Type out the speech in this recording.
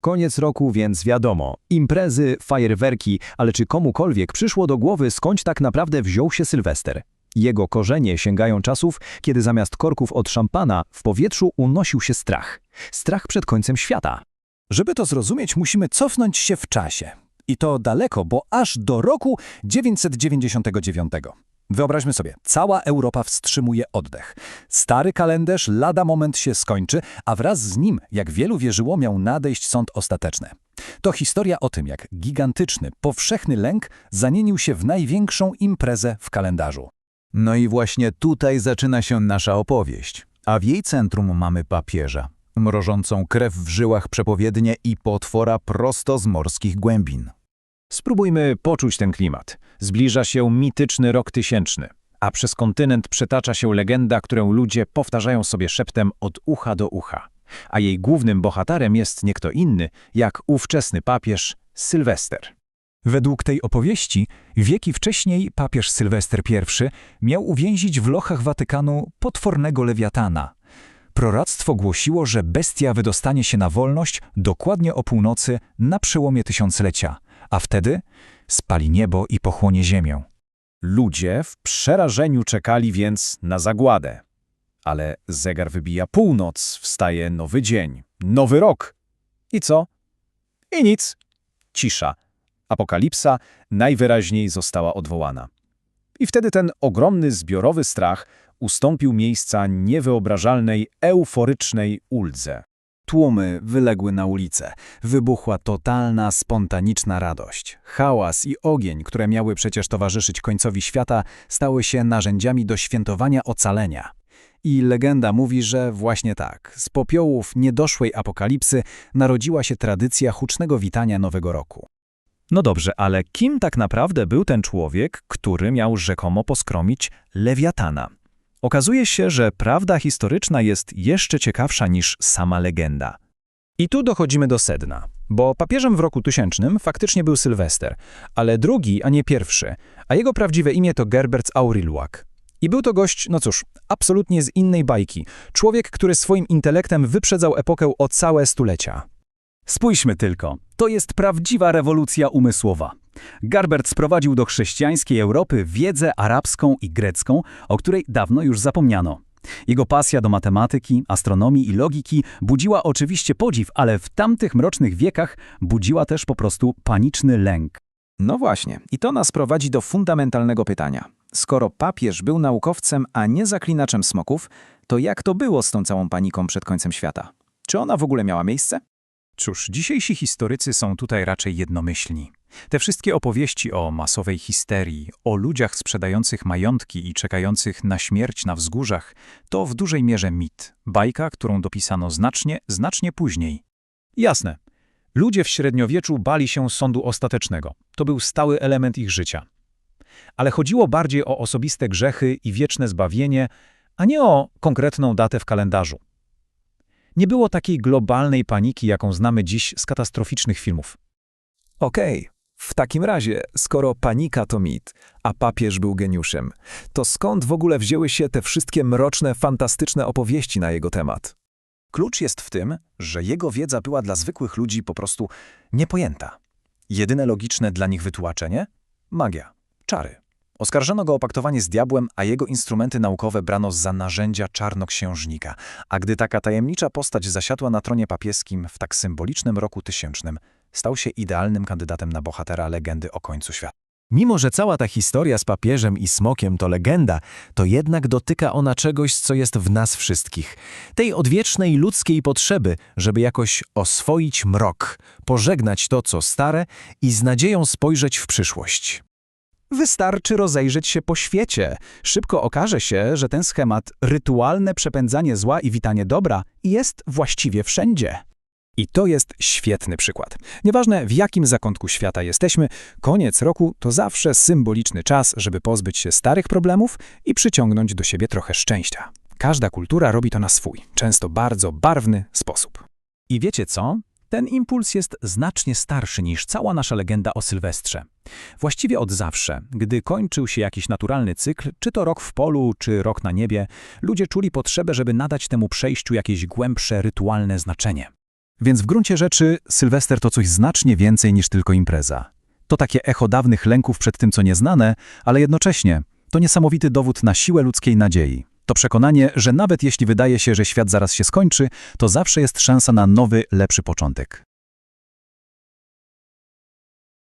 Koniec roku, więc wiadomo, imprezy, fajerwerki, ale czy komukolwiek przyszło do głowy, skąd tak naprawdę wziął się Sylwester? Jego korzenie sięgają czasów, kiedy zamiast korków od szampana w powietrzu unosił się strach. Strach przed końcem świata. Żeby to zrozumieć, musimy cofnąć się w czasie. I to daleko, bo aż do roku 999. Wyobraźmy sobie, cała Europa wstrzymuje oddech. Stary kalendarz lada moment się skończy, a wraz z nim, jak wielu wierzyło, miał nadejść sąd ostateczny. To historia o tym, jak gigantyczny, powszechny lęk zamienił się w największą imprezę w kalendarzu. No i właśnie tutaj zaczyna się nasza opowieść, a w jej centrum mamy papieża, mrożącą krew w żyłach przepowiednie i potwora prosto z morskich głębin. Spróbujmy poczuć ten klimat. Zbliża się mityczny rok tysięczny, a przez kontynent przetacza się legenda, którą ludzie powtarzają sobie szeptem od ucha do ucha. A jej głównym bohaterem jest nie kto inny, jak ówczesny papież Sylwester. Według tej opowieści, wieki wcześniej papież Sylwester I miał uwięzić w lochach Watykanu potwornego lewiatana. Proroctwo głosiło, że bestia wydostanie się na wolność dokładnie o północy na przełomie tysiąclecia, a wtedy spali niebo i pochłonie ziemię. Ludzie w przerażeniu czekali więc na zagładę. Ale zegar wybija północ, wstaje nowy dzień, nowy rok. I co? I nic. Cisza. Apokalipsa najwyraźniej została odwołana. I wtedy ten ogromny zbiorowy strach ustąpił miejsca niewyobrażalnej, euforycznej uldze. Tłumy wyległy na ulicę. Wybuchła totalna, spontaniczna radość. Hałas i ogień, które miały przecież towarzyszyć końcowi świata, stały się narzędziami do świętowania ocalenia. I legenda mówi, że właśnie tak, z popiołów niedoszłej apokalipsy narodziła się tradycja hucznego witania Nowego Roku. No dobrze, ale kim tak naprawdę był ten człowiek, który miał rzekomo poskromić lewiatana? Okazuje się, że prawda historyczna jest jeszcze ciekawsza niż sama legenda. I tu dochodzimy do sedna, bo papieżem w roku tysięcznym faktycznie był Sylwester, ale drugi, a nie pierwszy, a jego prawdziwe imię to Gerbert Auriluak. I był to gość, no cóż, absolutnie z innej bajki. Człowiek, który swoim intelektem wyprzedzał epokę o całe stulecia. Spójrzmy tylko, to jest prawdziwa rewolucja umysłowa. Garbert sprowadził do chrześcijańskiej Europy wiedzę arabską i grecką, o której dawno już zapomniano. Jego pasja do matematyki, astronomii i logiki budziła oczywiście podziw, ale w tamtych mrocznych wiekach budziła też po prostu paniczny lęk. No właśnie, i to nas prowadzi do fundamentalnego pytania. Skoro papież był naukowcem, a nie zaklinaczem smoków, to jak to było z tą całą paniką przed końcem świata? Czy ona w ogóle miała miejsce? Cóż, dzisiejsi historycy są tutaj raczej jednomyślni. Te wszystkie opowieści o masowej histerii, o ludziach sprzedających majątki i czekających na śmierć na wzgórzach, to w dużej mierze mit, bajka, którą dopisano znacznie, znacznie później. Jasne. Ludzie w średniowieczu bali się sądu ostatecznego. To był stały element ich życia. Ale chodziło bardziej o osobiste grzechy i wieczne zbawienie, a nie o konkretną datę w kalendarzu. Nie było takiej globalnej paniki, jaką znamy dziś z katastroficznych filmów. Okej, w takim razie, skoro panika to mit, a papież był geniuszem, to skąd w ogóle wzięły się te wszystkie mroczne, fantastyczne opowieści na jego temat? Klucz jest w tym, że jego wiedza była dla zwykłych ludzi po prostu niepojęta. Jedyne logiczne dla nich wytłumaczenie? Magia, czary. Oskarżono go o paktowanie z diabłem, a jego instrumenty naukowe brano za narzędzia czarnoksiężnika. A gdy taka tajemnicza postać zasiadła na tronie papieskim w tak symbolicznym roku tysięcznym, stał się idealnym kandydatem na bohatera legendy o końcu świata. Mimo, że cała ta historia z papieżem i smokiem to legenda, to jednak dotyka ona czegoś, co jest w nas wszystkich. Tej odwiecznej ludzkiej potrzeby, żeby jakoś oswoić mrok, pożegnać to, co stare i z nadzieją spojrzeć w przyszłość. Wystarczy rozejrzeć się po świecie. Szybko okaże się, że ten schemat rytualne przepędzanie zła i witanie dobra jest właściwie wszędzie. I to jest świetny przykład. Nieważne w jakim zakątku świata jesteśmy, koniec roku to zawsze symboliczny czas, żeby pozbyć się starych problemów i przyciągnąć do siebie trochę szczęścia. Każda kultura robi to na swój, często bardzo barwny sposób. I wiecie co? Ten impuls jest znacznie starszy niż cała nasza legenda o Sylwestrze. Właściwie od zawsze, gdy kończył się jakiś naturalny cykl, czy to rok w polu, czy rok na niebie, ludzie czuli potrzebę, żeby nadać temu przejściu jakieś głębsze, rytualne znaczenie. Więc w gruncie rzeczy Sylwester to coś znacznie więcej niż tylko impreza. To takie echo dawnych lęków przed tym, co nieznane, ale jednocześnie to niesamowity dowód na siłę ludzkiej nadziei. To przekonanie, że nawet jeśli wydaje się, że świat zaraz się skończy, to zawsze jest szansa na nowy, lepszy początek.